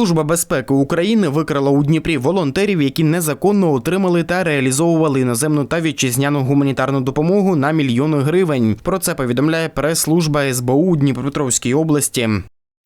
Служба безпеки України викрала у Дніпрі волонтерів, які незаконно отримали та реалізовували іноземну та вітчизняну гуманітарну допомогу на мільйони гривень. Про це повідомляє прес-служба СБУ у Дніпропетровській області.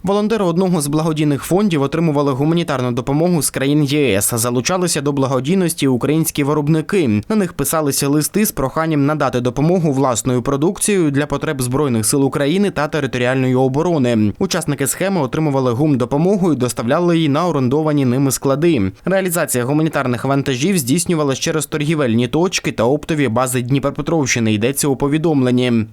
Волонтери одного з благодійних фондів отримували гуманітарну допомогу з країн ЄС, залучалися до благодійності українські виробники. На них писалися листи з проханням надати допомогу власною продукцією для потреб збройних сил України та територіальної оборони. Учасники схеми отримували гумдопомогу і доставляли її на орендовані ними склади. Реалізація гуманітарних вантажів здійснювалась через торгівельні точки та оптові бази Дніпропетровщини. Йдеться у повідомленні.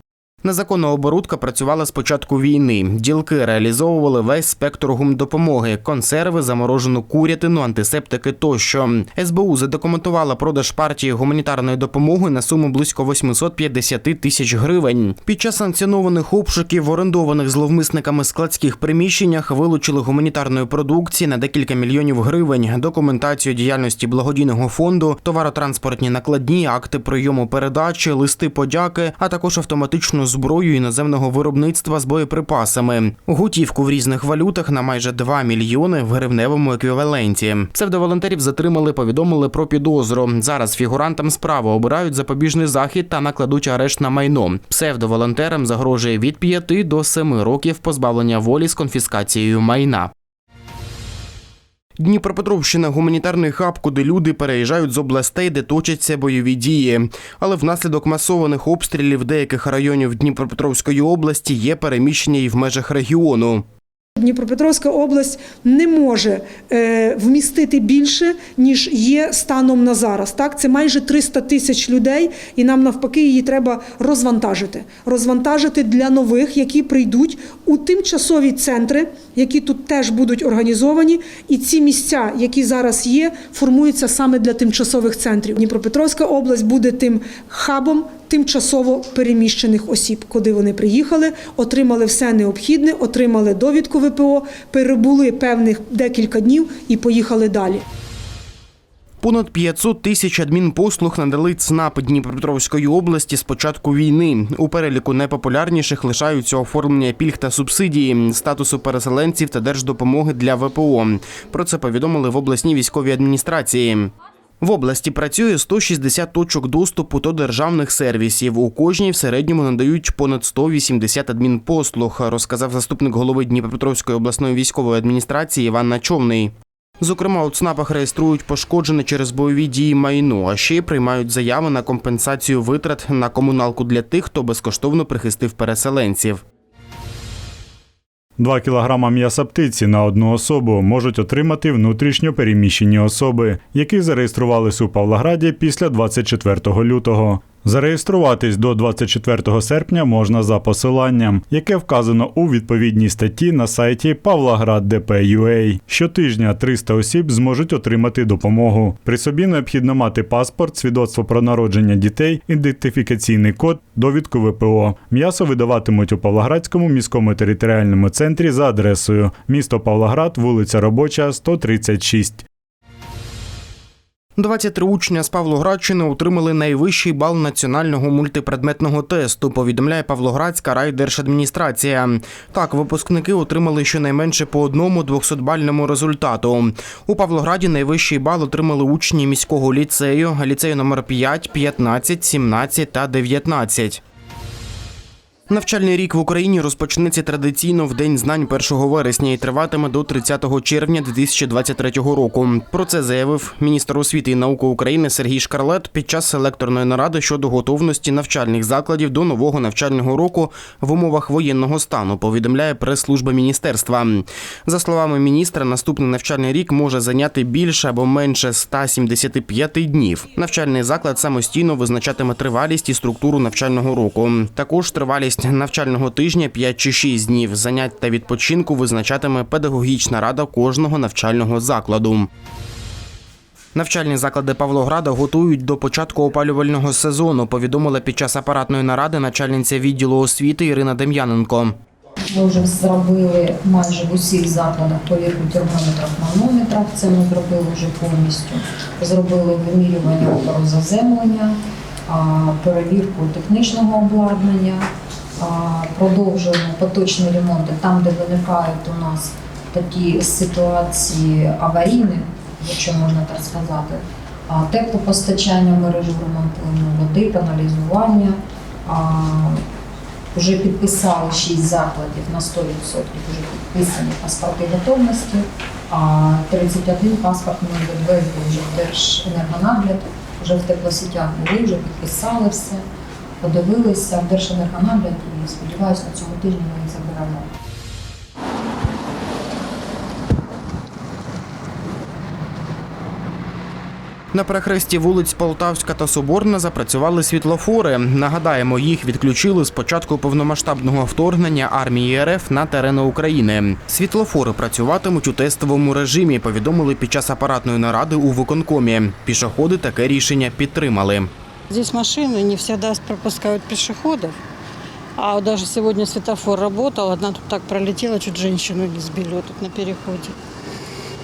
Незаконна оборудка працювала з початку війни. Ділки реалізовували весь спектр гумдопомоги, консерви, заморожену курятину, антисептики тощо. СБУ задокументувала продаж партії гуманітарної допомоги на суму близько 850 тисяч гривень. Під час санкціонованих обшуків в орендованих зловмисниками складських приміщеннях вилучили гуманітарної продукції на декілька мільйонів гривень, документацію діяльності благодійного фонду, товаротранспортні накладні, акти прийому передачі, листи подяки, а також автоматичну зброю іноземного виробництва з боєприпасами, готівку в різних валютах на майже 2 мільйони в гривневому еквіваленті. Псевдоволонтерів затримали, повідомили про підозру. Зараз фігурантам справи обирають запобіжний захід та накладуть арешт на майно. Псевдоволонтерам загрожує від 5 до 7 років позбавлення волі з конфіскацією майна. Дніпропетровщина гуманітарний хаб, куди люди переїжджають з областей, де точаться бойові дії. Але внаслідок масованих обстрілів деяких районів Дніпропетровської області є переміщення і в межах регіону. Дніпропетровська область не може е, вмістити більше, ніж є станом на зараз. Так, це майже 300 тисяч людей, і нам навпаки її треба розвантажити. Розвантажити для нових, які прийдуть у тимчасові центри, які тут теж будуть організовані. І ці місця, які зараз є, формуються саме для тимчасових центрів. Дніпропетровська область буде тим хабом тимчасово переміщених осіб, куди вони приїхали, отримали все необхідне, отримали довідку ВПО, перебули певних декілька днів і поїхали далі. Понад 500 тисяч адмінпослуг надали ЦНАП Дніпропетровської області з початку війни. У переліку найпопулярніших лишаються оформлення пільг та субсидії, статусу переселенців та держдопомоги для ВПО. Про це повідомили в обласній військовій адміністрації. В області працює 160 точок доступу до державних сервісів. У кожній в середньому надають понад 180 адмінпослуг, розказав заступник голови Дніпропетровської обласної військової адміністрації Іван Начовний. Зокрема, у ЦНАПах реєструють пошкоджене через бойові дії майно, а ще й приймають заяви на компенсацію витрат на комуналку для тих, хто безкоштовно прихистив переселенців. 2 кілограма м'яса птиці на одну особу можуть отримати внутрішньо переміщені особи, які зареєструвалися у Павлограді після 24 лютого. Зареєструватись до 24 серпня можна за посиланням, яке вказано у відповідній статті на сайті Pavlograd.dp.ua. Щотижня 300 осіб зможуть отримати допомогу. При собі необхідно мати паспорт, свідоцтво про народження дітей, ідентифікаційний код, довідку ВПО. М'ясо видаватимуть у Павлоградському міському територіальному центрі за адресою місто Павлоград, вулиця Робоча, 136. 23 учня з Павлоградщини отримали найвищий бал національного мультипредметного тесту. Повідомляє Павлоградська райдержадміністрація. Так, випускники отримали щонайменше по одному 200-бальному результату. У Павлограді найвищий бал отримали учні міського ліцею, ліцею номер 5, 15, 17 та 19. Навчальний рік в Україні розпочнеться традиційно в День знань 1 вересня і триватиме до 30 червня 2023 року. Про це заявив міністр освіти і науки України Сергій Шкарлет під час селекторної наради щодо готовності навчальних закладів до нового навчального року в умовах воєнного стану. Повідомляє прес-служба міністерства. За словами міністра, наступний навчальний рік може зайняти більше або менше 175 днів. Навчальний заклад самостійно визначатиме тривалість і структуру навчального року. Також тривалість навчального тижня 5 чи 6 днів. Занять та відпочинку визначатиме педагогічна рада кожного навчального закладу. Навчальні заклади Павлограда готують до початку опалювального сезону. Повідомила під час апаратної наради начальниця відділу освіти Ірина Дем'яненко. Ми вже зробили майже в усіх закладах повірку термометрах, манометрах. Це ми зробили вже повністю. Зробили вимірювання опору заземлення, перевірку технічного обладнання, продовжуємо поточні ремонти там, де виникають у нас такі ситуації аварійні, якщо можна так сказати. Теплопостачання мережу ремонтуємо, води, каналізування. Вже підписали 6 закладів на 100% вже підписані паспорти готовності, а 31 паспорт ми відвезли вже в Держенергонагляд, вже в теплосетях були, вже підписали все, подивилися в Держенергонагляд і сподіваюся, на цьому тижні ми їх заберемо. На перехресті вулиць Полтавська та Соборна запрацювали світлофори. Нагадаємо, їх відключили з початку повномасштабного вторгнення армії РФ на терени України. Світлофори працюватимуть у тестовому режимі. Повідомили під час апаратної наради у виконкомі. Пішоходи таке рішення підтримали. Здесь машины не всегда пропускают пешеходов. А вот даже сегодня светофор работал, одна тут так пролетела, чуть женщину не сбили вот тут на переходе.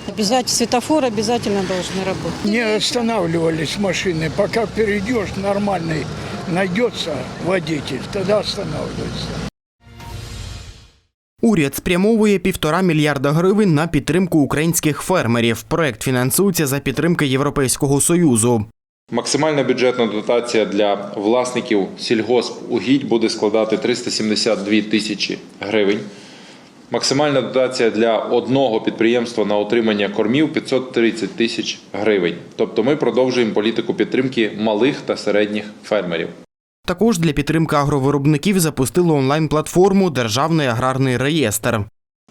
Обязательно, светофор обязательно должны работать. Не останавливались машины. Пока перейдешь, нормальный найдется водитель, тогда останавливается. Уряд спрямовує півтора мільярда гривень на підтримку українських фермерів. Проект фінансується за підтримки Європейського союзу. Максимальна бюджетна дотація для власників сільгоспугідь буде складати 372 тисячі гривень. Максимальна дотація для одного підприємства на отримання кормів 530 тисяч гривень. Тобто ми продовжуємо політику підтримки малих та середніх фермерів. Також для підтримки агровиробників запустили онлайн-платформу Державний аграрний реєстр.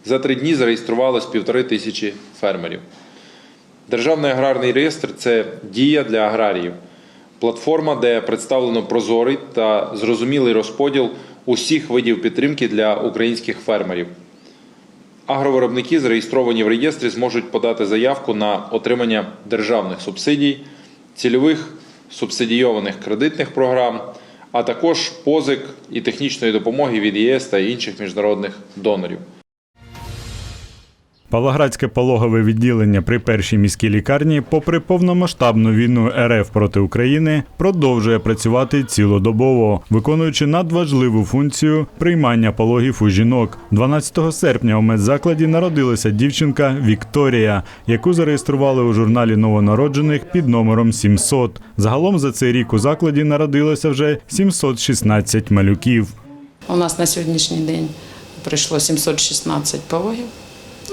За три дні зареєструвалось півтори тисячі фермерів. Державний аграрний реєстр це дія для аграріїв. Платформа, де представлено прозорий та зрозумілий розподіл усіх видів підтримки для українських фермерів. Агровиробники, зареєстровані в реєстрі, зможуть подати заявку на отримання державних субсидій, цільових субсидійованих кредитних програм, а також позик і технічної допомоги від ЄС та інших міжнародних донорів. Павлоградське пологове відділення при першій міській лікарні, попри повномасштабну війну РФ проти України, продовжує працювати цілодобово, виконуючи надважливу функцію приймання пологів у жінок. 12 серпня у медзакладі народилася дівчинка Вікторія, яку зареєстрували у журналі новонароджених під номером 700. Загалом за цей рік у закладі народилося вже 716 малюків. У нас на сьогоднішній день прийшло 716 пологів.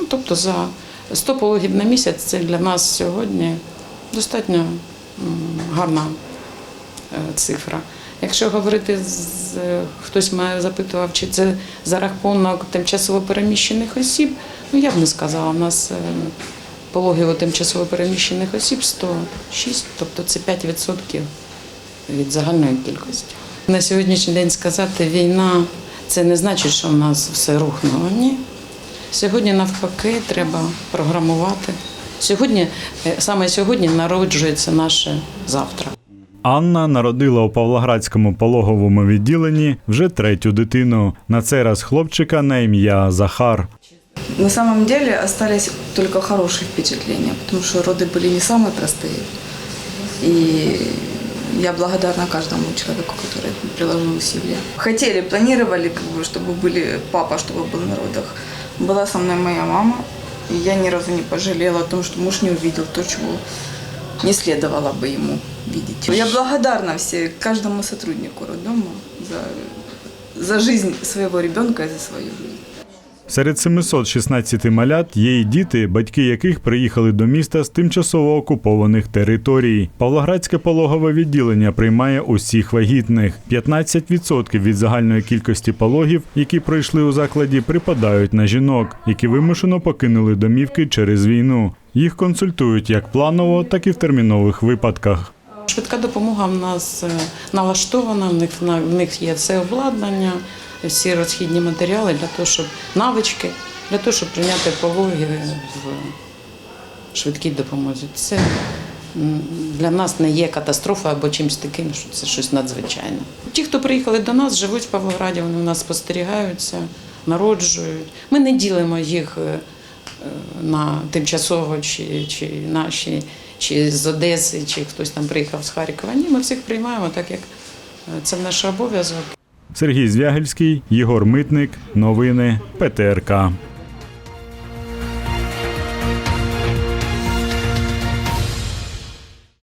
Ну, тобто за 100 пологів на місяць це для нас сьогодні достатньо гарна е, цифра. Якщо говорити з хтось мене запитував, чи це за рахунок тимчасово переміщених осіб, ну я б не сказала. У нас е, пологів у тимчасово переміщених осіб 106, тобто це 5% від загальної кількості. На сьогоднішній день сказати війна це не значить, що в нас все рухнуло. Ні. Сьогодні навпаки треба програмувати. Сьогодні, е, саме сьогодні народжується наше завтра. Анна народила у Павлоградському пологовому відділенні вже третю дитину. На цей раз хлопчика на ім'я Захар. На самом деле остались только хорошие впечатления, потому что роды были не самые простые. И я благодарна каждому человеку, который приложил усилия. Хотели, планировали, как бы, чтобы были папа, чтобы был на родах. Была со мной моя мама, и я ни разу не пожалела о том, что муж не увидел то, чего не следовало бы ему видеть. Я благодарна все, каждому сотруднику роддома за, за жизнь своего ребенка и за свою жизнь. Серед 716 малят є й діти, батьки яких приїхали до міста з тимчасово окупованих територій. Павлоградське пологове відділення приймає усіх вагітних. 15% від загальної кількості пологів, які пройшли у закладі, припадають на жінок, які вимушено покинули домівки через війну. Їх консультують як планово, так і в термінових випадках. Швидка допомога в нас е, налаштована, в них, в них є все обладнання, всі розхідні матеріали для того, щоб навички, для того, щоб прийняти пологи в швидкій допомозі. Це для нас не є катастрофою або чимось таким, що це щось надзвичайне. Ті, хто приїхали до нас, живуть в Павлограді, вони у нас спостерігаються, народжують. Ми не ділимо їх е, на тимчасово чи, чи наші, чи з Одеси, чи хтось там приїхав з Харкова. Ні, ми всіх приймаємо так, як е, це наш обов'язок. Сергій Звягельський, Єгор Митник. Новини ПТРК.